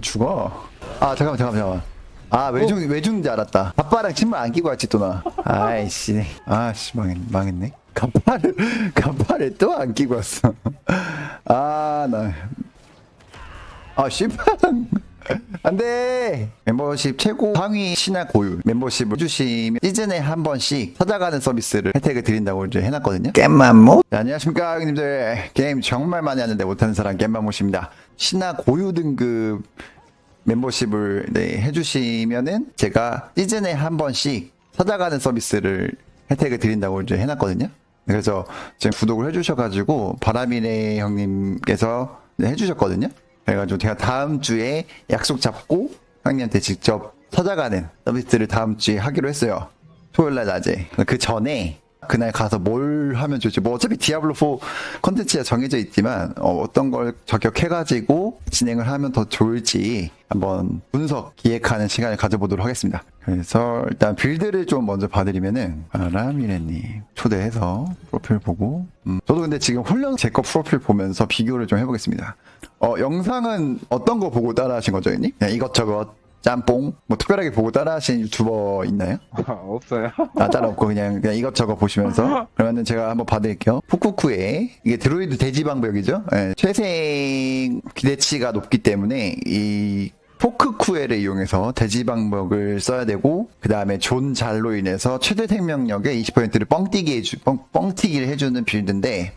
죽어. 아 잠깐만 잠깐만 잠깐만. 아 외중 외중인 줄 알았다. 아빠랑 신발 안 끼고 왔지 또 나. 아이씨. 아씨 망했 망했네. 간파를 간파를 또 안 끼고 왔어. 아 나. 아 씨발. 안돼. 멤버십 최고. 상위 신화 고유 멤버십을 해주시면 시즌에 한 번씩 찾아가는 서비스를 혜택을 드린다고 이제 해놨거든요. 겜만모? 네, 안녕하십니까 형님들. 게임 정말 많이 하는데 못하는 사람 겜만모십니다. 신화 고유 등급 멤버십을 네, 해주시면은 제가 시즌에 한 번씩 찾아가는 서비스를 혜택을 드린다고 이제 해놨거든요. 그래서 지금 구독을 해주셔가지고 바람이네 형님께서 네, 해주셨거든요. 그래가지고 제가 다음 주에 약속 잡고 형님한테 직접 찾아가는 서비스를 다음 주에 하기로 했어요. 토요일 날 낮에. 그 전에 그날 가서 뭘 하면 좋을지 뭐 어차피 디아블로 4 컨텐츠가 정해져 있지만 어, 떤걸 저격해가지고 진행을 하면 더 좋을지 한번 분석 기획하는 시간을 가져보도록 하겠습니다. 그래서 일단 빌드를 좀 먼저 봐드리면은 아라미레님 초대해서 프로필 보고 음, 저도 근데 지금 홀령 제거 프로필 보면서 비교를 좀 해보겠습니다. 어 영상은 어떤 거 보고 따라하신 거죠 형님? 그냥 이것저것 짬뽕 뭐 특별하게 보고 따라하신 유튜버 있나요? 없어요. 아, 따로 없고 그냥, 그냥 이것저것 보시면서 그러면은 제가 한번 봐드릴게요. 푸쿠쿠에 이게 드로이드 대지 방벽이죠. 예, 최생 기대치가 높기 때문에 이 포크쿠에를 이용해서 대지 방벽을 써야 되고 그 다음에 존 잘로 인해서 최대 생명력의 20%를 뻥튀기 해주 뻥, 뻥튀기를 해주는 빌드인데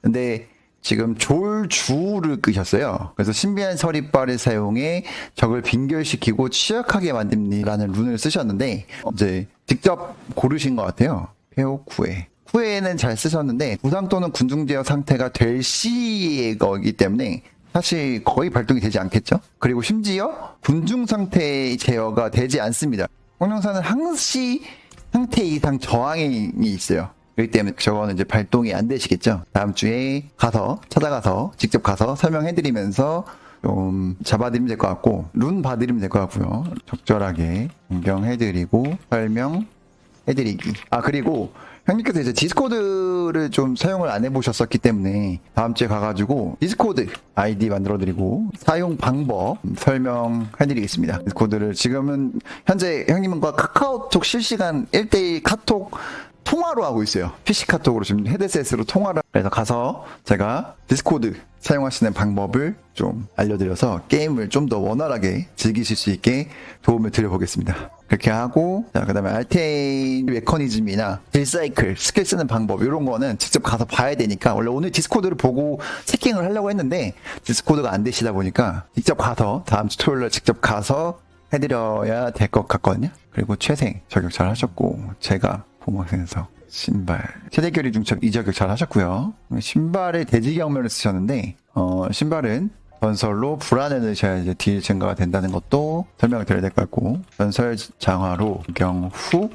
근데 지금 졸주를 끄셨어요. 그래서 신비한 서리발을 사용해 적을 빈결시키고 취약하게 만듭니다라는 룬을 쓰셨는데 이제 직접 고르신 것 같아요. 페오 쿠에. 쿠에는 잘 쓰셨는데 부상 또는 군중 제어 상태가 될 시의 거기 때문에 사실 거의 발동이 되지 않겠죠? 그리고 심지어 군중 상태 제어가 되지 않습니다. 홍룡사는 항시 상태 이상 저항이 있어요. 그렇기 때문에 저거는 이제 발동이 안 되시겠죠. 다음 주에 가서 찾아가서 직접 가서 설명해드리면서 좀 잡아드리면 될 것 같고 룬 봐드리면 될 것 같고요. 적절하게 변경해드리고 설명 해드리기. 아 그리고 형님께서 이제 디스코드를 좀 사용을 안 해보셨었기 때문에 다음 주에 가가지고 디스코드 아이디 만들어드리고 사용 방법 설명해드리겠습니다. 디스코드를 지금은 현재 형님과 카카오톡 실시간 1대1 카톡 통화로 하고 있어요. PC 카톡으로 지금 헤드셋으로 통화를 그래서 가서 제가 디스코드 사용하시는 방법을 좀 알려드려서 게임을 좀 더 원활하게 즐기실 수 있게 도움을 드려보겠습니다. 그렇게 하고 자 그다음에 알테인 메커니즘이나 딜사이클 스킬 쓰는 방법 이런 거는 직접 가서 봐야 되니까 원래 오늘 디스코드를 보고 체킹을 하려고 했는데 디스코드가 안 되시다 보니까 직접 가서 다음 주 토요일날 직접 가서 해드려야 될 것 같거든요. 그리고 최생 저격 잘 하셨고 제가 보막생에서 신발 최대 결의 중첩 이저격 잘 하셨고요. 신발에 대지 경면을 쓰셨는데 어 신발은 전설로 불안에 넣으셔야 이제 딜 증가가 된다는 것도 설명을 드려야 될 것 같고 전설 장화로 경후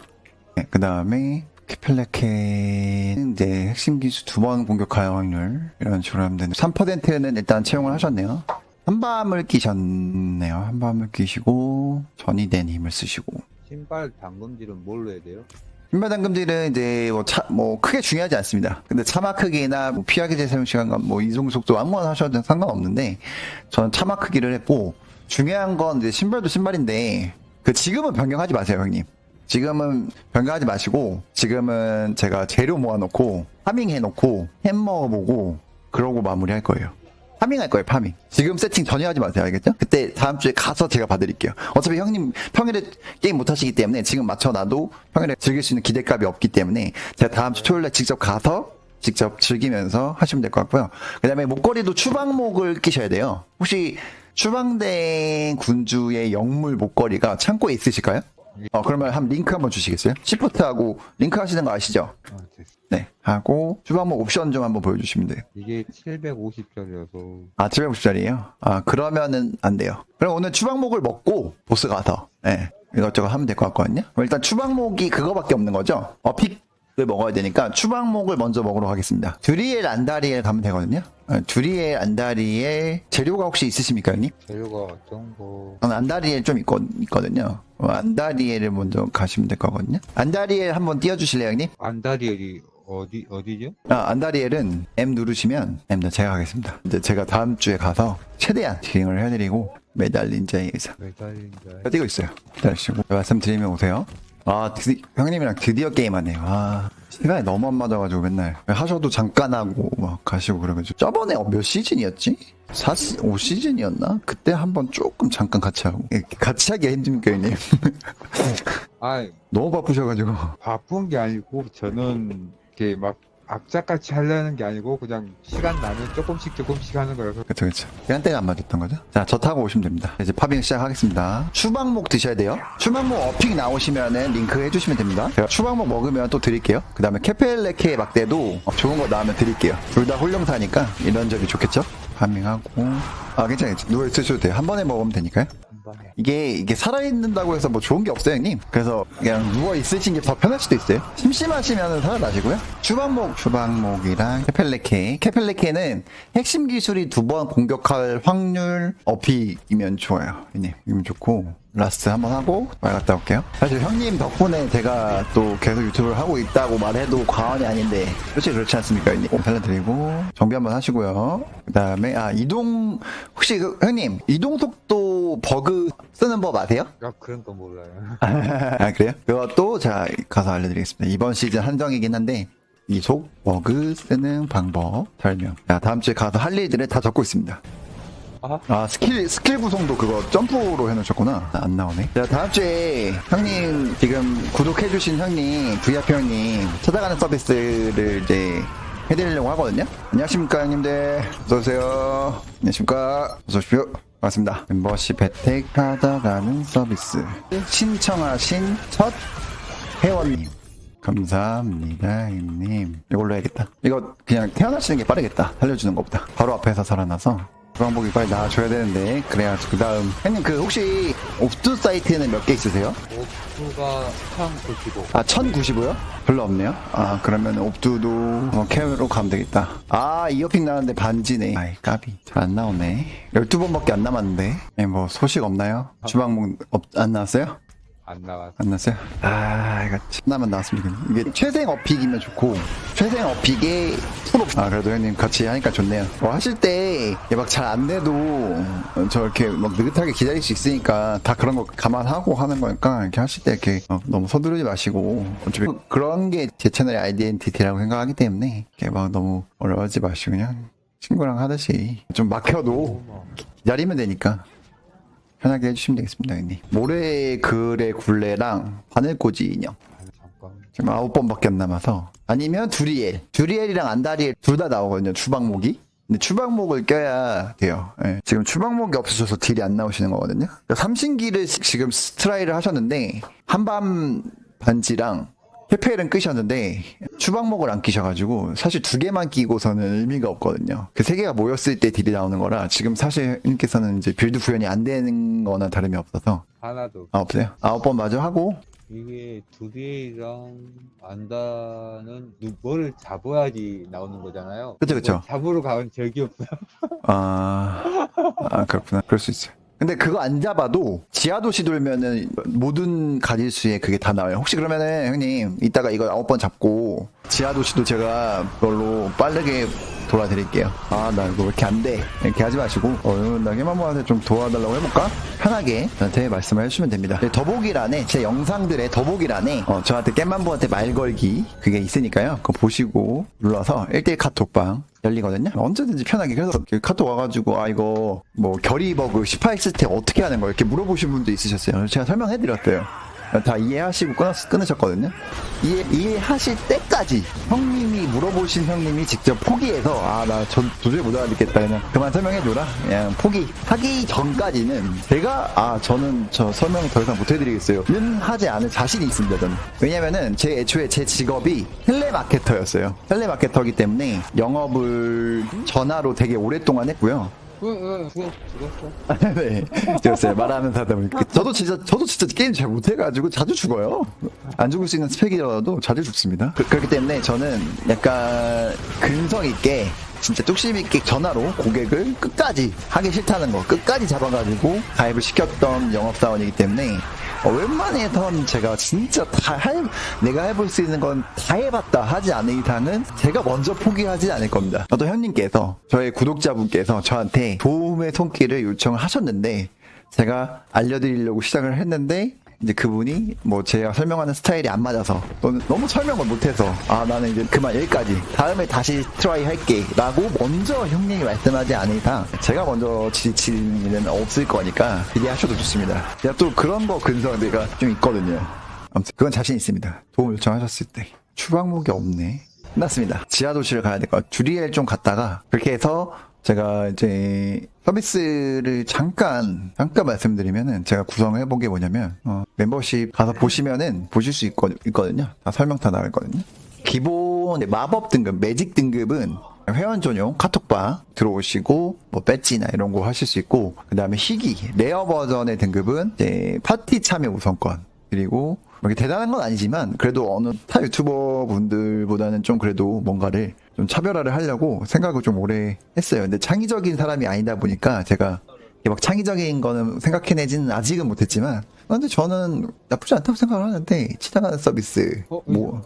그 다음에 키플레케는 이제 핵심 기수 두 번 공격할 확률 이런 식으로 하면 되는데 3%는 일단 채용을 하셨네요. 한밤을 끼셨네요. 한밤을 끼시고 전이 된 힘을 쓰시고 신발 당금질은 뭘로 해야 돼요? 당금질은 이제 뭐, 차, 뭐 크게 중요하지 않습니다. 근데 차마 크기나 뭐 피하기 제 사용 시간과 뭐 이동 속도 아무거나 하셔도 상관없는데 저는 차마 크기를 했고 중요한 건 이제 신발도 신발인데 그 지금은 변경하지 마세요 형님. 지금은 변경하지 마시고 지금은 제가 재료 모아놓고 파밍 해놓고 햄 먹어보고 그러고 마무리할 거예요. 파밍할 거예요, 파밍. 지금 세팅 전혀 하지 마세요, 알겠죠? 그때 다음 주에 가서 제가 봐드릴게요. 어차피 형님 평일에 게임 못 하시기 때문에 지금 맞춰놔도 평일에 즐길 수 있는 기대값이 없기 때문에 제가 다음 주 토요일에 직접 가서 직접 즐기면서 하시면 될 것 같고요. 그 다음에 목걸이도 추방목을 끼셔야 돼요. 혹시 추방된 군주의 영물 목걸이가 창고에 있으실까요? 어, 그러면 한 링크 한번 주시겠어요? 시프트하고 링크 하시는 거 아시죠? 아, 됐어. 네. 하고 추방목 옵션 좀 한번 보여주시면 돼요. 이게 750짜리여서 아, 750짜리예요? 아, 그러면은 안 돼요. 그럼 오늘 추방목을 먹고 보스 가서 예. 이것저것 하면 될 것 같거든요. 그럼 일단 추방목이 그거밖에 없는 거죠. 어, 픽을 먹어야 되니까 추방목을 먼저 먹으러 가겠습니다. 두리엘 안다리엘 가면 되거든요. 어, 두리엘 안다리엘 재료가 혹시 있으십니까, 형님? 재료가 어떤 거 저는 안다리엘 좀 있거, 있거든요. 어, 안다리엘을 먼저 가시면 될 거거든요. 안다리엘 한번 띄워주실래요, 형님? 안다리엘이 어디 어디죠? 아, 안다리엘은 M 누르시면 M 네, 제가 하겠습니다. 이제 제가 다음 주에 가서 최대한 딩을 해드리고 매달린 자의 의사 매달린다. 뛰고 있어요. 기다리시고 말씀드리면 오세요. 아 드디, 형님이랑 드디어 게임하네요. 아 시간이 너무 안 맞아가지고 맨날 하셔도 잠깐 하고 막 가시고 그러가지고 저번에 몇 시즌이었지? 4, 5시즌이었나? 그때 한번 조금 잠깐 같이 하고 예, 같이 하기 힘듭니까 형님? 아, 너무 바쁘셔가지고 바쁜 게 아니고 저는 이렇게 막 악착같이 하려는 게 아니고 그냥 시간 나면 조금씩 조금씩 하는 거라서 그쵸 그쵸. 시간대가 안 맞았던 거죠? 자저 타고 오시면 됩니다. 이제 파빙 시작하겠습니다. 추방목 드셔야 돼요. 추방목 어픽 나오시면은 링크 해주시면 됩니다. 제가 추방목 먹으면 또 드릴게요. 그 다음에 케펠레케 막대도 어, 좋은 거 나오면 드릴게요. 둘 다 홀령사니까 이런 점이 좋겠죠? 파밍하고. 아 괜찮아요. 누워있으셔도 돼요. 한 번에 먹으면 되니까요. 이게 이게 살아있는다고 해서 뭐 좋은 게 없어요 형님? 그래서 그냥 누워 있으신 게 더 편할 수도 있어요. 심심하시면 살아나시고요. 추방목 추방목이랑 케펠레케. 케펠레케는 핵심 기술이 두 번 공격할 확률 어픽이면 좋아요. 형님 이면 좋고 라스트 한번 하고 말 갔다 올게요. 사실 형님 덕분에 제가 또 계속 유튜브를 하고 있다고 말해도 과언이 아닌데 솔직히 그렇지 않습니까? 형님? 살려드리고 정비 한번 하시고요. 그 다음에 아 이동 혹시 그, 형님 이동 속도 버그 쓰는 법 아세요? 아, 그런 거 몰라요. 아 그래요? 그것도 제가 가서 알려드리겠습니다. 이번 시즌 한정이긴 한데 이속 버그 쓰는 방법 설명. 자 다음 주에 가서 할 일들을 다 적고 있습니다 아, 아 스킬 스킬 구성도 그거 점프로 해놓으셨구나. 아, 안 나오네. 자 다음 주에 형님 지금 구독해주신 형님 VIP 형님 찾아가는 서비스를 이제 해드리려고 하거든요. 안녕하십니까 형님들. 어서 오세요. 안녕하십니까. 어서 오십시오. 반갑습니다. 멤버십 혜택 찾아가는 서비스. 신청하신 첫 회원님. 감사합니다 형님. 이걸로 해야겠다. 이거 그냥 태어나시는 게 빠르겠다. 살려주는 것보다. 바로 앞에서 살아나서 주방복이 빨리 나와줘야 되는데 그래야 그 다음 형님 그 혹시 옵두 사이트에는 몇 개 있으세요? 오프가 1095. 아 1095요? 별로 없네요 아 그러면 옵두도 어, 캐로 가면 되겠다 아 이어핑 나왔는데 반지네 아이 까비 잘 안 나오네 12번밖에 안 남았는데 네, 뭐 소식 없나요? 주방복 없, 안 나왔어요? 안 나왔어. 안 났어요? 아, 이거 하나만 나왔으면 좋겠네. 이게 최생 어픽이면 좋고, 최생 어픽에 프로. 아, 그래도 형님 같이 하니까 좋네요. 뭐 하실 때, 막 잘 안 돼도, 저렇게 막 느긋하게 기다릴 수 있으니까, 다 그런 거 감안하고 하는 거니까, 이렇게 하실 때 이렇게 어, 너무 서두르지 마시고, 어차피 그런 게 제 채널의 아이덴티티라고 생각하기 때문에, 이렇게 막 너무 어려워하지 마시고, 그냥 친구랑 하듯이, 좀 막혀도 기다리면 되니까. 편하게 해주시면 되겠습니다, 형님. 모래 글의 굴레랑 바늘꽂이 인형. 지금 아홉 번밖에 안 남아서. 아니면 두리엘. 두리엘이랑 안다리엘 둘 다 나오거든요, 추방목이. 근데 추방목을 껴야 돼요. 예. 지금 추방목이 없으셔서 딜이 안 나오시는 거거든요. 그러니까 삼신기를 지금 스트라이를 하셨는데, 한밤 반지랑 페페일은 끄셨는데 추방목을 안 끼셔가지고 사실 두 개만 끼고서는 의미가 없거든요. 그 세 개가 모였을 때 딜이 나오는 거라 지금 사실 님께서는 이제 빌드 구현이 안 되는 거나 다름이 없어서 하나도. 아 없어요. 아홉 번 마저 하고 이게 두리랑 안다는 누- 뭘 잡아야지 나오는 거잖아요. 그쵸, 그쵸. 뭘 잡으러 가면 적이 없어요. 아, 아 그렇구나. 그럴 수 있어요. 근데 그거 안 잡아도 지하도시 돌면은 모든 가질수에 그게 다 나와요. 혹시 그러면은 형님 이따가 이거 아홉 번 잡고 지하도시도 제가 그걸로 빠르게 돌아드릴게요. 아 나 이거 왜 이렇게 안 돼? 이렇게 하지 마시고 어, 나 해만모한테 좀 도와달라고 해볼까? 편하게 저한테 말씀을 해주시면 됩니다. 네, 더보기란에 제 영상들의 더보기란에 어, 저한테 깻만보한테 말 걸기 그게 있으니까요. 그거 보시고 눌러서 1대1 카톡방 열리거든요. 언제든지 편하게 그래서 카톡 와가지고 아 이거 뭐 결의버그 18스 때 어떻게 하는 거 이렇게 물어보신 분도 있으셨어요. 제가 설명해드렸어요. 다 이해하시고 끊었, 끊으셨거든요. 이해, 이해하실 때까지 형님이 물어보신 형님이 직접 포기해서 아 나 도저히 못 알아듣겠다. 그냥 그만 설명해줘라. 그냥 포기 하기 전까지는 제가 아 저는 저 설명 더 이상 못 해드리겠어요 는 하지 않을 자신이 있습니다 저는. 왜냐면은 제 애초에 제 직업이 텔레마케터였어요. 텔레마케터기 때문에 영업을 전화로 되게 오랫동안 했고요 응, 응, 죽었, 죽었어. 네, 되었어요. 말하면서 하다 보니까. 저도 진짜, 저도 진짜 게임 잘 못해가지고 자주 죽어요. 안 죽을 수 있는 스펙이라도 자주 죽습니다. 그, 렇기 때문에 저는 약간 근성 있게 진짜 뚝심 있게 전화로 고객을 끝까지 하기 싫다는 거 끝까지 잡아가지고 가입을 시켰던 영업사원이기 때문에 어, 웬만해선 제가 진짜 다 할, 내가 해볼 수 있는 건 다 해봤다 하지 않은 이상은 제가 먼저 포기하지 않을 겁니다. 또 형님께서 저의 구독자분께서 저한테 도움의 손길을 요청을 하셨는데 제가 알려드리려고 시작을 했는데 이제 그분이 뭐 제가 설명하는 스타일이 안 맞아서 또는 너무 설명을 못해서 아 나는 이제 그만 여기까지. 다음에 다시 트라이 할게. 라고 먼저 형님이 말씀하지 이상 제가 먼저 지치는 일은 없을 거니까 기대하셔도 좋습니다. 제가 또 그런 거 근성대가 좀 있거든요. 아무튼 그건 자신 있습니다. 도움 요청하셨을 때. 추방목이 없네. 끝났습니다. 지하 도시를 가야 될 것 같아요 주리엘 좀 갔다가 그렇게 해서 제가 이제 서비스를 잠깐 잠깐 말씀드리면은 제가 구성을 해본 게 뭐냐면 어, 멤버십 가서 보시면은 보실 수 있거, 있거든요. 다 설명 다 나와 있거든요. 기본 마법 등급, 매직 등급은 회원 전용 카톡방 들어오시고 뭐 배지나 이런 거 하실 수 있고 그 다음에 희귀 레어 버전의 등급은 이제 파티 참여 우선권 그리고 뭐 이렇게 대단한 건 아니지만 그래도 어느 타 유튜버 분들보다는 좀 그래도 뭔가를 좀 차별화를 하려고 생각을 좀 오래 했어요. 근데 창의적인 사람이 아니다 보니까 제가 막 창의적인 거는 생각해내지는 아직은 못했지만 근데 저는 나쁘지 않다고 생각을 하는데 지나가는 서비스 어, 뭐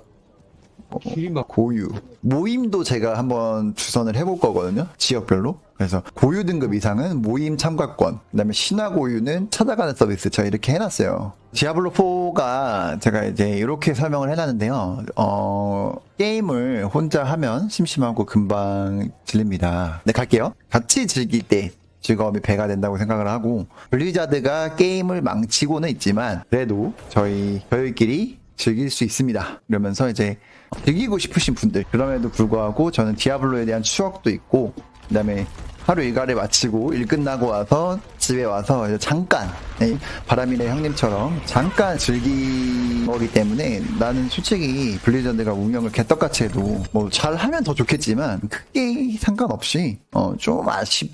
길이 막 고유 모임도 제가 한번 주선을 해볼 거거든요. 지역별로 그래서 고유 등급 이상은 모임 참가권 그다음에 신화 고유는 찾아가는 서비스 제가 이렇게 해놨어요. 디아블로 4가 제가 이제 이렇게 설명을 해놨는데요. 어 게임을 혼자 하면 심심하고 금방 질립니다. 네 갈게요. 같이 즐길 때 즐거움이 배가 된다고 생각을 하고 블리자드가 게임을 망치고는 있지만 그래도 저희 저희끼리 즐길 수 있습니다. 이러면서 이제 즐기고 싶으신 분들 그럼에도 불구하고 저는 디아블로에 대한 추억도 있고 그 다음에 하루 일과를 마치고 일 끝나고 와서 집에 와서 잠깐 네, 바람이네 형님처럼 잠깐 즐긴 거기 때문에 나는 솔직히 블리자드가 운영을 개떡같이 해도 뭐 잘하면 더 좋겠지만 크게 상관없이 어, 좀 아쉽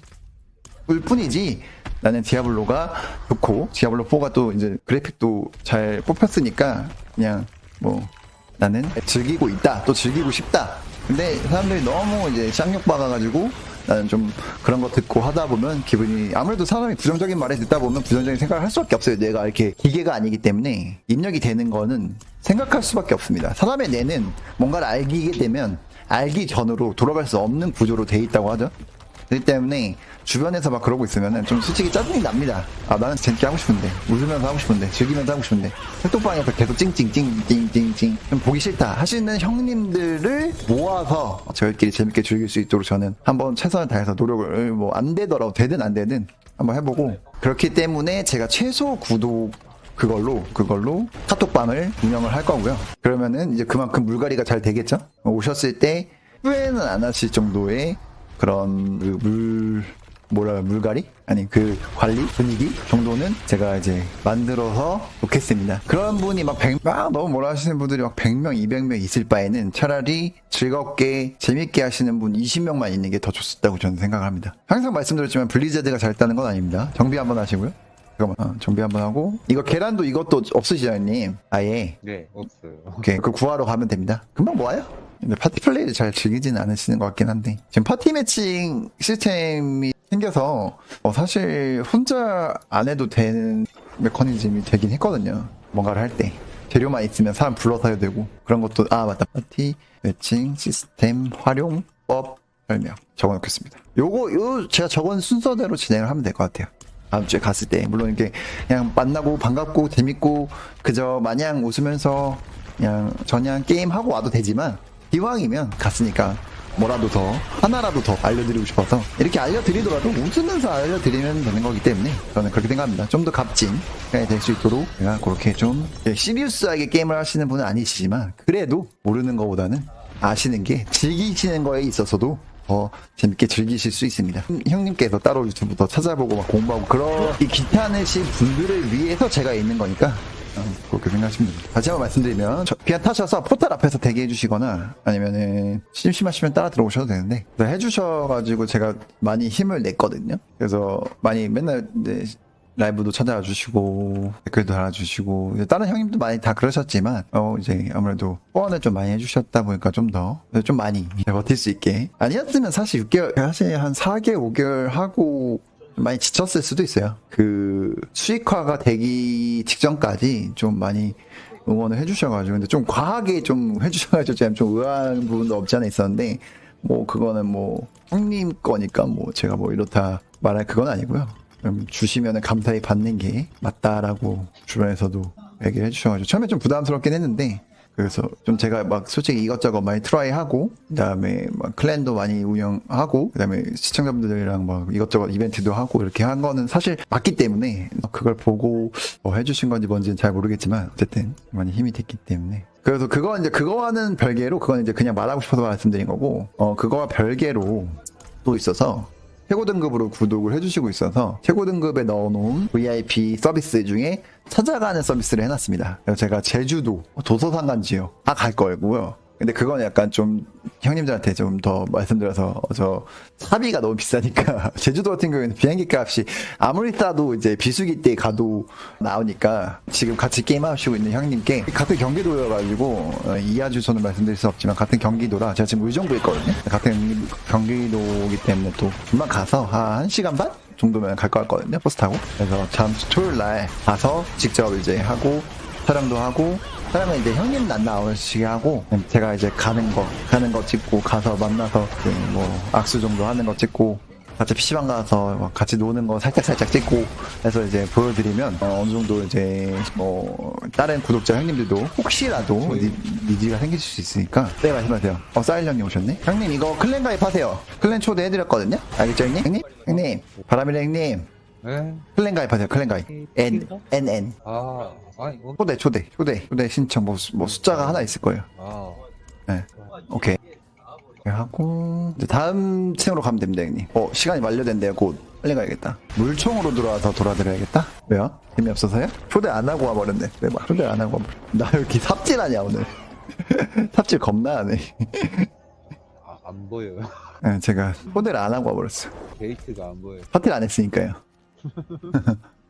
을 뿐이지 나는 디아블로가 좋고 디아블로 4가 또 이제 그래픽도 잘 뽑혔으니까 그냥 뭐 나는 즐기고 있다 또 즐기고 싶다. 근데 사람들이 너무 이제 쌍욕 박아가지고 나는 좀 그런 거 듣고 하다 보면 기분이 아무래도 사람이 부정적인 말을 듣다 보면 부정적인 생각을 할 수밖에 없어요. 내가 이렇게 기계가 아니기 때문에 입력이 되는 거는 생각할 수밖에 없습니다. 사람의 뇌는 뭔가를 알게 되면 알기 전으로 돌아갈 수 없는 구조로 돼 있다고 하죠 그렇기 때문에 주변에서 막 그러고 있으면은 좀 솔직히 짜증이 납니다. 아 나는 재밌게 하고 싶은데 웃으면서 하고 싶은데 즐기면서 하고 싶은데 활동방에서 계속 찡찡찡찡찡찡찡 좀 보기 싫다 하시는 형님들을 모아서 저희끼리 재밌게 즐길 수 있도록 저는 한번 최선을 다해서 노력을 뭐 안 되더라도 되든 안 되든 한번 해보고 그렇기 때문에 제가 최소 구독 그걸로 그걸로 카톡방을 운영을 할 거고요. 그러면은 이제 그만큼 물갈이가 잘 되겠죠. 오셨을 때 후회는 안 하실 정도의 그런 그 물 뭐라 물갈이 아니 그 관리 분위기 정도는 제가 이제 만들어서 놓겠습니다. 그런 분이 막 100, 막 너무 뭐라 하시는 분들이 막 100명, 200명 있을 바에는 차라리 즐겁게 재밌게 하시는 분 20명만 있는 게 더 좋다고 저는 생각을 합니다. 항상 말씀드렸지만 블리자드가 잘 따는 건 아닙니다. 정비 한번 하시고요. 잠깐만 어, 정비 한번 하고 이거 계란도 이것도 없으시죠 형님? 아예 네 없어요. 오케이 그 구하러 가면 됩니다 금방 모아요 근데 파티 플레이를 잘 즐기지는 않으시는 것 같긴 한데 지금 파티 매칭 시스템이 생겨서 어, 사실 혼자 안 해도 되는 메커니즘이 되긴 했거든요. 뭔가를 할 때. 재료만 있으면 사람 불러서 해도 되고 그런 것도 아 맞다. 파티 매칭 시스템 활용법 설명 적어놓겠습니다. 요거 요 제가 적은 순서대로 진행을 하면 될 것 같아요. 다음 주에 갔을 때. 물론 이렇게 그냥 만나고 반갑고 재밌고 그저 마냥 웃으면서 그냥 저냥 게임 하고 와도 되지만 기왕이면 갔으니까 뭐라도 더 하나라도 더 알려드리고 싶어서 이렇게 알려드리더라도 웃으면서 알려드리면 되는 거기 때문에 저는 그렇게 생각합니다 좀 더 값진 시간이 될 수 있도록 제가 그렇게 좀 시리우스하게 게임을 하시는 분은 아니시지만 그래도 모르는 것보다는 아시는 게 즐기시는 거에 있어서도 더 재밌게 즐기실 수 있습니다. 형- 형님께서 따로 유튜브 더 찾아보고 막 공부하고 그런 이 귀찮으신 분들을 위해서 제가 있는 거니까 어, 그렇게 생각하시면 됩니다. 다시 한번 말씀드리면 저- 그냥 타셔서 포탈 앞에서 대기해 주시거나 아니면은 심심하시면 따라 들어오셔도 되는데 해주셔가지고 제가 많이 힘을 냈거든요. 그래서 많이 맨날 이제 라이브도 찾아와 주시고 댓글도 달아주시고 다른 형님도 많이 다 그러셨지만 어 이제 아무래도 후원을 좀 많이 해주셨다 보니까 좀 더 좀 많이 버틸 수 있게 아니었으면 사실 6개월 사실 한 4개월 5개월 하고 많이 지쳤을 수도 있어요 그 수익화가 되기 직전까지 좀 많이 응원을 해주셔가지고 근데 좀 과하게 좀 해주셔가지고 제가 좀 의아한 부분도 없지 않아 있었는데 뭐 그거는 뭐 형님 거니까 뭐 제가 뭐 이렇다 말할 그건 아니고요. 음, 주시면은 감사히 받는 게 맞다라고 주변에서도 얘기를 해주셔가지고 처음에 좀 부담스럽긴 했는데 그래서 좀 제가 막 솔직히 이것저것 많이 트라이하고 그다음에 막 클랜도 많이 운영하고 그다음에 시청자분들이랑 막 이것저것 이벤트도 하고 이렇게 한 거는 사실 맞기 때문에 그걸 보고 뭐 해주신 건지 뭔지는 잘 모르겠지만 어쨌든 많이 힘이 됐기 때문에. 그래서 그거 이제 그거와는 별개로 그건 이제 그냥 말하고 싶어서 말씀드린 거고 어 그거와 별개로 또 있어서 최고 등급으로 구독을 해주시고 있어서 최고 등급에 넣어놓은 VIP 서비스 중에 찾아가는 서비스를 해놨습니다. 제가 제주도 도서상관 지역 다 갈 거고요. 근데 그건 약간 좀 형님들한테 좀 더 말씀드려서 저 사비가 너무 비싸니까 제주도 같은 경우에는 비행기 값이 아무리 싸도 이제 비수기 때 가도 나오니까 지금 같이 게임 하시고 있는 형님께 같은 경기도여가지고 어, 이하 주소는 말씀드릴 수 없지만 같은 경기도라 제가 지금 의정부에 있거든요. 같은 경기도이기 때문에 또 금방 가서 한 1시간 반? 정도면 갈 것 같거든요. 버스 타고. 그래서 주 토요일 날 가서 직접 이제 하고 촬영도 하고 촬영은 이제 형님 안 나오시게 하고 제가 이제 가는 거 가는 거 찍고 가서 만나서 그뭐 악수 정도 하는 거 찍고 같이 PC방 가서 막 같이 노는 거 살짝 살짝 찍고 해서 이제 보여드리면 어, 느 정도 이제 뭐 다른 구독자 형님들도 혹시라도 니, 니즈가 생길 수 있으니까. 네 말씀하세요. 어 사일 형님 오셨네? 형님 이거 클랜 가입하세요. 클랜 초대해드렸거든요. 알겠죠 형님? 형님? 형님. 바람이래 형님 네? 클랜 가입하세요 클랜 가입 N N N 아, 아니, 뭐, 초대 초대 초대 초대 신청 뭐, 수- 뭐 숫자가 하나 있을 거예요. 아, 네 오케이. 이렇게 하고 이제 다음 층으로 가면 됩니다 형님. 어 시간이 만료된대요 곧. 빨리 가야겠다. 물총으로 들어와서 돌아드려야겠다? 왜요? 재미없어서요? 초대 안 하고 와버렸네. 대박 초대 안 하고 와버렸네. 나 이렇게 삽질하냐 오늘. 삽질 겁나 하네. 아, 안 보여요. 네, 제가 초대를 안 하고 와버렸어 게이트가 안 보여요. 파티를 안 했으니까요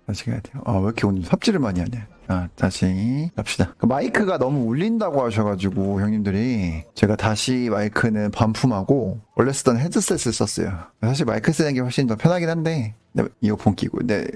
다시 가야 돼요. 아 왜 이렇게 오늘 삽질을 많이 하냐. 자 다시 갑시다. 그 마이크가 너무 울린다고 하셔가지고 형님들이. 제가 다시 마이크는 반품하고 원래 쓰던 헤드셋을 썼어요. 사실 마이크 쓰는 게 훨씬 더 편하긴 한데 근데 이어폰 끼고. 근데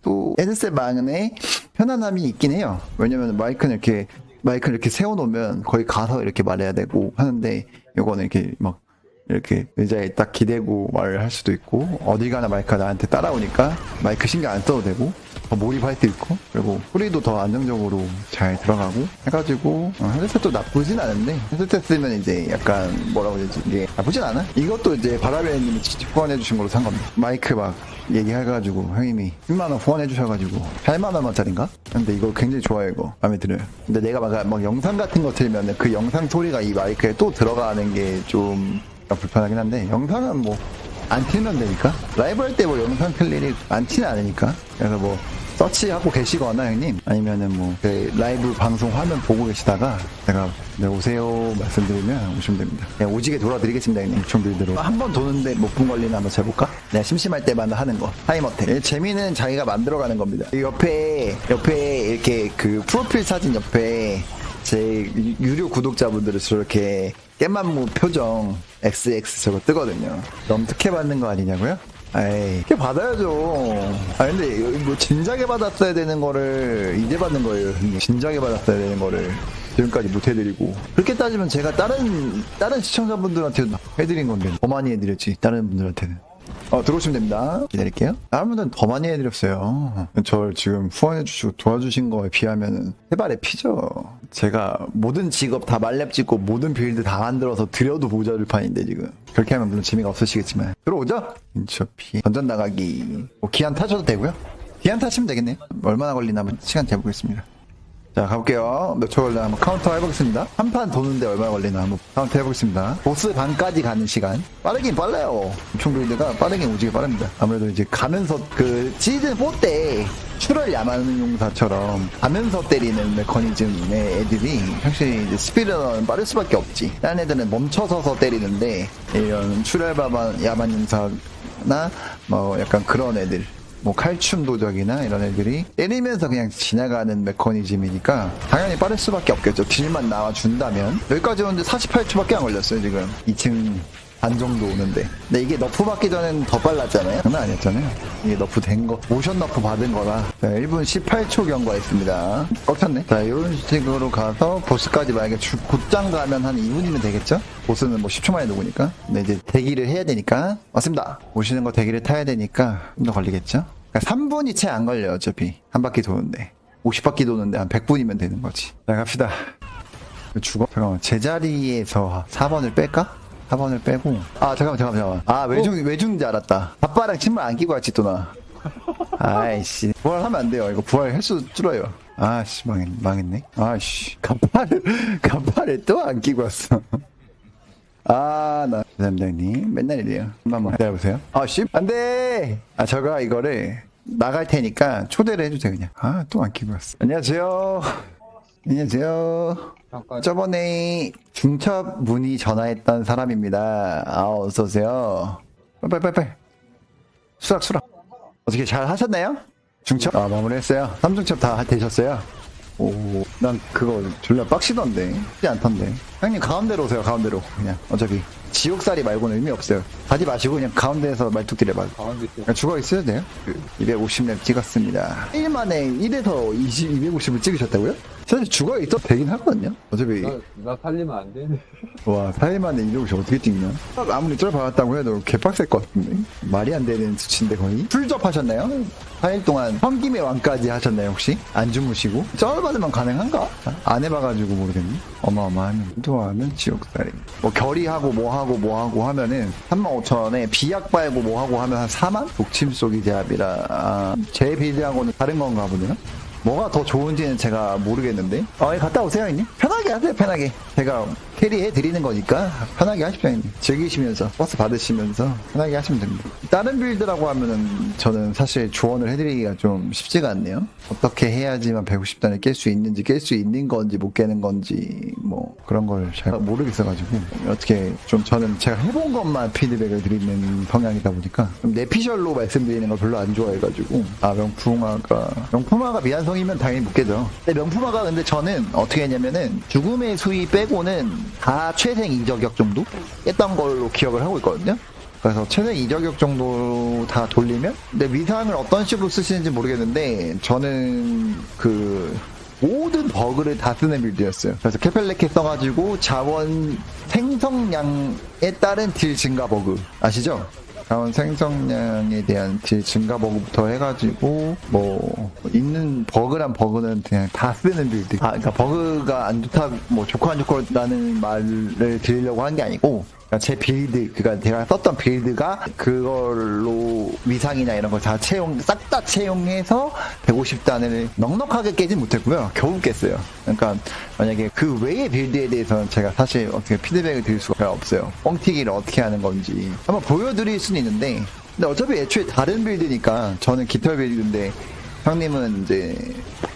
또 헤드셋만의 편안함이 있긴 해요. 왜냐면 마이크는 이렇게 마이크를 이렇게 세워놓으면 거의 가서 이렇게 말해야 되고 하는데 이거는 이렇게 막 이렇게 의자에 딱 기대고 말을 할 수도 있고 어디 가나 마이크가 나한테 따라오니까 마이크 신경 안 써도 되고 더 몰입할 수 있고 그리고 소리도 더 안정적으로 잘 들어가고 해가지고 어, 헤드셋도 나쁘진 않은데 헤드셋 쓰면 이제 약간 뭐라고 해야 되지? 이게 나쁘진 않아? 이것도 이제 바라베님이 직접 후원해 주신 걸로 산 겁니다. 마이크 막 얘기해가지고 형님이 10만원 후원해 주셔가지고 8만원짜린가? 근데 이거 굉장히 좋아요 이거. 마음에 들어요. 근데 내가 막, 막 영상 같은 거 틀면 그 영상 소리가 이 마이크에 또 들어가는 게좀 불편하긴 한데 영상은 뭐안 틀면 되니까? 라이브 할 때 뭐 영상 틀 일이 많지는 않으니까. 그래서 뭐 서치하고 계시거나 형님 아니면은 뭐 그 라이브 방송 화면 보고 계시다가 내가 네, 오세요 말씀드리면 오시면 됩니다. 그냥 오지게 돌아드리겠습니다 형님. 총 빌드로 한 번 도는데 몇분 걸리나 한번 재볼까? 내가 심심할 때마다 하는 거. 타임어택. 이 재미는 자기가 만들어가는 겁니다. 이 옆에 옆에 이렇게 그 프로필 사진 옆에 제 유료 구독자분들은 저렇게 깨만무 표정 XX 저거 뜨거든요. 너무 특혜 받는 거 아니냐고요? 에이, 특혜 받아야죠. 아, 근데 뭐 진작에 받았어야 되는 거를 이제 받는 거예요. 진작에 받았어야 되는 거를 지금까지 못 해드리고. 그렇게 따지면 제가 다른, 다른 시청자분들한테도 해드린 건데, 더 많이 해드렸지, 다른 분들한테는. 어, 들어오시면 됩니다. 기다릴게요. 분들은 더 많이 해드렸어요. 저를 지금 후원해주시고 도와주신 거에 비하면 해발의 피죠. 제가 모든 직업 다 말렙 찍고 모든 빌드 다 만들어서 드려도 모자를 판인데 지금. 그렇게 하면 물론 재미가 없으시겠지만. 들어오죠? 인처피. 던전 나가기. 뭐 기한 타셔도 되고요. 기한 타시면 되겠네요. 얼마나 걸리나 한번 시간 재보겠습니다. 자 가볼게요. 몇 초 걸리나 한번 카운터 해보겠습니다. 한 판 도는데 얼마 걸리나 한번 카운터 해보겠습니다. 보스 반까지 가는 시간. 빠르긴 빨라요. 총 빌드가 빠르긴 오지게 빠릅니다. 아무래도 이제 가면서 그 시즌 4때 출혈 야마는 용사처럼 가면서 때리는 메커니즘의 애들이 확실히 이제 스피드는 빠를 수밖에 없지. 다른 애들은 멈춰서서 때리는데 이런 출혈 야만 야만 용사나 뭐 약간 그런 애들 뭐 칼춤 도적이나 이런 애들이 때리면서 그냥 지나가는 메커니즘이니까 당연히 빠를 수밖에 없겠죠. 딜만 나와준다면. 여기까지 오는데 48초밖에 안 걸렸어요 지금. 2층 반 정도 오는데. 근데 이게 너프 받기 전엔 더 빨랐잖아요. 장난 아니었잖아요. 이게 너프 된거 모션 너프 받은 거라. 자, 1분 18초 경과했습니다. 꺾였네. 자 이런 식으로 가서 보스까지 만약에 주- 곧장 가면 한 2분이면 되겠죠? 보스는 뭐 10초 만에 녹으니까. 근데 이제 대기를 해야 되니까. 맞습니다. 오시는 거 대기를 타야 되니까 좀 더 걸리겠죠? 그러니까 3분이 채 안 걸려요 어차피. 한 바퀴 도는데. 50바퀴 도는데 한 100분이면 되는 거지. 자 갑시다. 죽어? 잠깐만. 제자리에서 4번을 뺄까? 4번을 빼고. 아 잠깐만 잠깐만 잠깐만. 아 외중 외중인 줄 알았다. 아빠랑 침을 안 끼고 왔지 또나. 아이씨. 부활하면 안 돼요. 이거 부활 횟수 줄어요. 아씨 망했, 망했네. 아씨. 간판을 간판을 또 안 끼고 왔어. 아나. 담장님 맨날 이래요. 한 번만 기다려보세요. 아씨. 안돼! 아 저가 이거를 나갈 테니까 초대를 해주세요 그냥. 아 또 안 끼고 왔어. 안녕하세요. 안녕하세요 잠깐 저번에 중첩 문의 전화했던 사람입니다. 아, 어서오세요. 빨빨빨빨. 수락, 수락. 어떻게 잘 하셨나요? 중첩? 아, 마무리했어요. 3중첩 다 되셨어요? 오, 난 그거 졸라 빡시던데. 쉽지 않던데. 형님, 가운데로 오세요, 가운데로. 그냥, 어차피. 지옥살이 말고는 의미 없어요. 가지 마시고 그냥 가운데에서 말뚝 딜해봐. 가운데 있어. 그냥 죽어 있어도 돼요? 250렙 찍었습니다. 1 만에 1에서 20, 250을 찍으셨다고요? 사실 죽어 있어도 되긴 하거든요. 어차피 나, 나 살리면 안 되네. 와 4일 만에 250 어떻게 찍냐? 아무리 쩔 받았다고 해도 개빡셀 것 같은데 말이 안 되는 수치인데 거의 풀접 하셨나요? 4일 동안 험김의 왕까지 하셨나요 혹시? 안 주무시고? 쩔 받으면 가능한가? 안 해봐가지고 모르겠네 어마어마하면 도하면 지옥살이 뭐 결의하고 뭐하고 뭐하고 하면은 35,000원에 비약 빨고 뭐하고 하면 한 4만? 독침 속이 제압이라 아, 제 빌드하고는 다른 건가 보네요 뭐가 더 좋은지는 제가 모르겠는데. 어, 예, 갔다 오세요, 형님. 편하게 하세요, 편하게. 제가 캐리해 드리는 거니까 편하게 하십시오, 형님. 즐기시면서, 버스 받으시면서 편하게 하시면 됩니다. 다른 빌드라고 하면은 저는 사실 조언을 해드리기가 좀 쉽지가 않네요. 어떻게 해야지만 150단을 깰 수 있는지, 깰 수 있는 건지, 못 깨는 건지, 뭐, 그런 걸 잘 모르겠어가지고. 어떻게 좀 저는 제가 해본 것만 피드백을 드리는 성향이다 보니까 좀 내피셜로 말씀드리는 걸 별로 안 좋아해가지고. 아, 명품화가, 명품화가 미 완성이면 당연히 못 깨죠. 근데 명품화가 근데 저는 어떻게 했냐면은 죽음의 수위 빼고는 다 최생 이저격 정도 깼던 걸로 기억을 하고 있거든요. 그래서 최대 이저격 정도 다 돌리면 근데 위상을 어떤 식으로 쓰시는지 모르겠는데 저는 그 모든 버그를 다 쓰는 빌드였어요. 그래서 캐펠레케 써가지고 자원 생성량에 따른 딜 증가 버그 아시죠? 자원 생성량에 대한 딜 증가 버그부터 해가지고 뭐 있는 버그란 버그는 그냥 다 쓰는 빌드. 아 그러니까 버그가 안 좋다 뭐 좋고 안 좋고라는 말을 드리려고 한 게 아니고 제 빌드, 그러니까 제가 썼던 빌드가 그걸로 위상이나 이런 걸 다 채용, 싹 다 채용해서 150단을 넉넉하게 깨진 못했고요. 겨우 깼어요. 그러니까 만약에 그 외의 빌드에 대해서는 제가 사실 어떻게 피드백을 드릴 수가 없어요. 뻥튀기를 어떻게 하는 건지 한번 보여드릴 수는 있는데, 근데 어차피 애초에 다른 빌드니까 저는 깃털 빌드인데 형님은 이제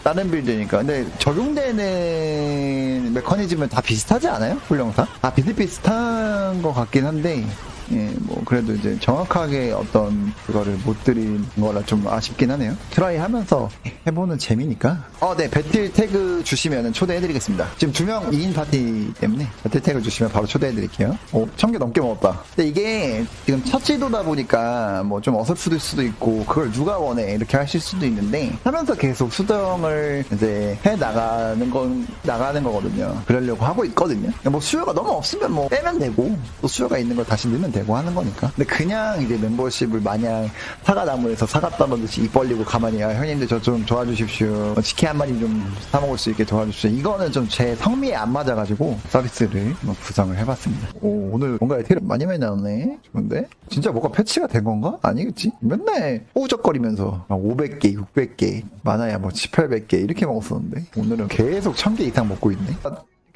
다른 빌드니까 근데 적용되는 메커니즘은 다 비슷하지 않아요? 훈령사? 다 비슷비슷한 것 같긴 한데 예, 뭐 그래도 이제 정확하게 어떤 그거를 못 드린 거라 좀 아쉽긴 하네요. 트라이 하면서 해보는 재미니까. 어, 네, 배틀 태그 주시면 초대해드리겠습니다. 지금 두 명 2인 파티 때문에 배틀 태그 주시면 바로 초대해드릴게요. 오, 천개 넘게 먹었다. 근데 이게 지금 첫 시도다 보니까 뭐 좀 어설프실 수도 있고 그걸 누가 원해 이렇게 하실 수도 있는데 하면서 계속 수정을 이제 해 나가는 건 나가는 거거든요. 그러려고 하고 있거든요. 뭐 수요가 너무 없으면 뭐 빼면 되고 또 수요가 있는 걸 다시 넣으면 되고 하는 거니까. 근데 그냥 이제 멤버십을 마냥 사과나무에서 사과 따먹듯이 입 벌리고 가만히 아, 형님들 저 좀 도와주십시오. 뭐 치킨 한 마리 좀 사 먹을 수 있게 도와주십시오. 이거는 좀 제 성미에 안 맞아가지고 서비스를 뭐 구성을 해봤습니다. 오 오늘 뭔가 에테르 많이 많이 나오네. 좋은데? 진짜 뭐가 패치가 된 건가? 아니겠지? 맨날 우적거리면서 500개, 600개, 많아야 뭐 7, 800개 이렇게 먹었었는데 오늘은 계속 1000개 이상 먹고 있네.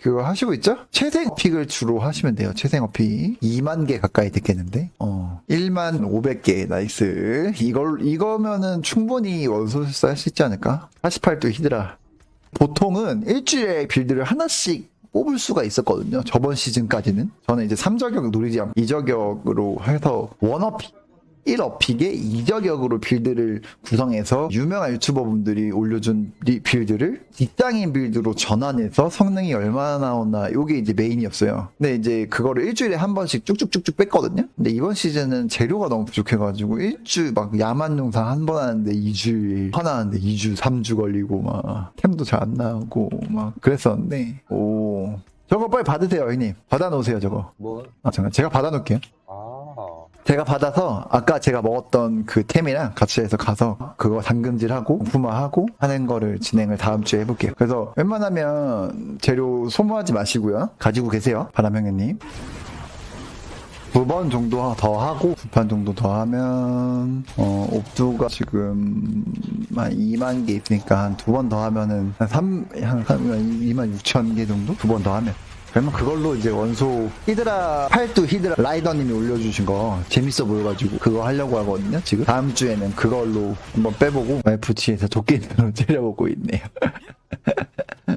그거 하시고 있죠? 채생 어픽을 주로 하시면 돼요. 채생 어픽. 2만 개 가까이 됐겠는데? 어. 1만 500개. 나이스. 이걸, 이거면은 충분히 원소스 할수 있지 않을까? 48도 히드라. 보통은 일주일에 빌드를 하나씩 뽑을 수가 있었거든요. 저번 시즌까지는. 저는 이제 3저격 누리지 않고 2저격으로 해서 원어픽 1어픽에 이저격으로 빌드를 구성해서 유명한 유튜버분들이 올려준 리- 빌드를 뒷장인 빌드로 전환해서 성능이 얼마나 나오나 요게 이제 메인이었어요. 근데 이제 그거를 일주일에 한 번씩 쭉쭉쭉쭉 뺐거든요. 근데 이번 시즌은 재료가 너무 부족해가지고 일주 막 야만 영상 한번 하는데 2주일 하나 하는데 2주 3주 걸리고 막 템도 잘 안 나오고 막 그랬었는데 오 저거 빨리 받으세요 형님 받아놓으세요 저거 뭐? 아 잠깐 제가 받아놓을게요 아, 제가 받아서 아까 제가 먹었던 그 템이랑 같이 해서 가서 그거 당금질하고 부마하고 하는 거를 진행을 다음 주에 해볼게요. 그래서 웬만하면 재료 소모하지 마시고요. 가지고 계세요. 바람형님. 두번 정도 더 하고 두 판 정도 더 하면 어 옵두가 지금 한 2만 개 있으니까 한 두 번 더 하면은 한 3, 한 2만 6천 개 정도 두 번 더 하면 그러면 그걸로 이제 원소 히드라 팔두 히드라 라이더님이 올려주신 거 재밌어 보여가지고 그거 하려고 하거든요 지금. 다음 주에는 그걸로 한번 빼보고 FT에서 도끼으로 째려보고 있네요.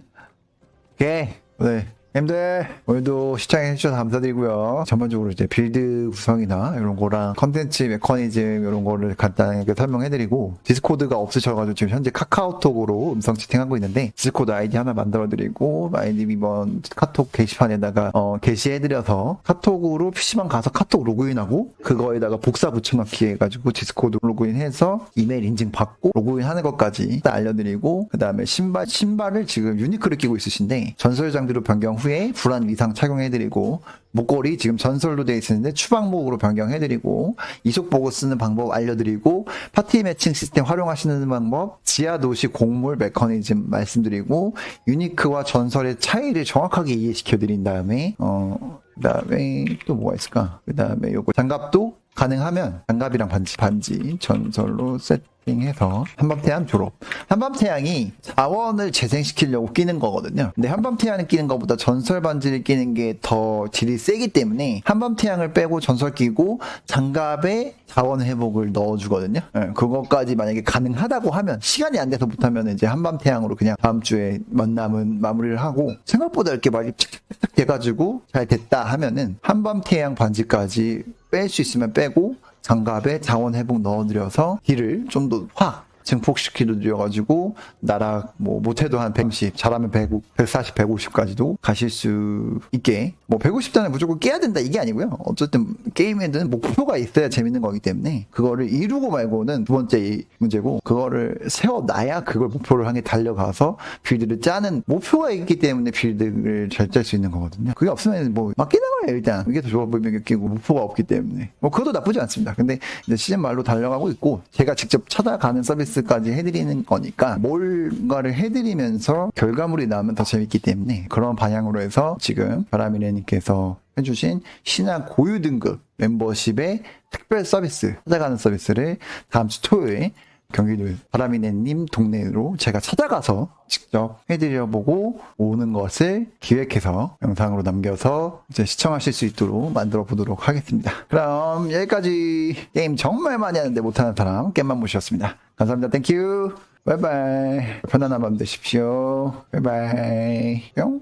오케이. 네 님들 오늘도 시청해주셔서 감사드리고요. 전반적으로 이제 빌드 구성이나 이런 거랑 컨텐츠 메커니즘 이런 거를 간단하게 설명해드리고 디스코드가 없으셔가지고 지금 현재 카카오톡으로 음성 채팅하고 있는데 디스코드 아이디 하나 만들어드리고 마이님 이번 카톡 게시판에다가 어, 게시해드려서 카톡으로 PC방 가서 카톡 로그인하고 그거에다가 복사 붙여넣기 해가지고 디스코드 로그인해서 이메일 인증 받고 로그인하는 것까지 다 알려드리고 그 다음에 신발 신발을 지금 유니크를 끼고 있으신데 전설 장비로 변경 후에 불안 위상 착용해드리고 목걸이 지금 전설로 되어 있는데 추방목으로 변경해드리고 이속 보고 쓰는 방법 알려드리고 파티 매칭 시스템 활용하시는 방법 지하 도시 곡물 메커니즘 말씀드리고 유니크와 전설의 차이를 정확하게 이해시켜드린 다음에 어 그다음에 또 뭐가 있을까? 그다음에 요거 장갑도 가능하면 장갑이랑 반지 반지 전설로 세 팅해서 한밤태양 졸업. 한밤태양이 자원을 재생시키려고 끼는 거거든요. 근데 한밤태양을 끼는 것보다 전설 반지를 끼는 게 더 질이 세기 때문에 한밤태양을 빼고 전설 끼고 장갑에 자원 회복을 넣어주거든요. 예, 그것까지 만약에 가능하다고 하면 시간이 안 돼서 못하면 이제 한밤태양으로 그냥 다음 주에 만남은 마무리를 하고 생각보다 이렇게 많이 착착착 돼가지고 잘 됐다 하면은 한밤태양 반지까지 뺄 수 있으면 빼고 장갑에 자원 회복 넣어드려서 딜을 좀 더 확 증폭시켜드려가지고 나락 뭐 못해도 한 110, 잘하면 100, 140, 150까지도 가실 수 있게 뭐 150단을 무조건 깨야 된다 이게 아니고요. 어쨌든 게임에는 목표가 있어야 재밌는 거기 때문에 그거를 이루고 말고는 두 번째 이 문제고 그거를 세워놔야 그걸 목표를 향해 달려가서 빌드를 짜는 목표가 있기 때문에 빌드를 잘 짤 수 있는 거거든요. 그게 없으면 뭐 맡기는 거예요 일단 이게 더 좋아 보이면 끼고 목표가 없기 때문에 뭐 그것도 나쁘지 않습니다. 근데 이제 시즌 말로 달려가고 있고 제가 직접 찾아가는 서비스 까지 해드리는 거니까 뭔가를 해드리면서 결과물이 나오면 더 재밌기 때문에 그런 방향으로 해서 지금 바라미네님께서 해주신 신화 고유 등급 멤버십의 특별 서비스 찾아가는 서비스를 다음 주 토요일 경기도 바라미네님 동네로 제가 찾아가서 직접 해드려보고 오는 것을 기획해서 영상으로 남겨서 이제 시청하실 수 있도록 만들어 보도록 하겠습니다. 그럼 여기까지 게임 정말 많이 하는데 못하는 사람 게임만 모셨습니다. 감사합니다. 땡큐. 바이바이. 편안한 밤 되십시오. 바이바이. 뿅.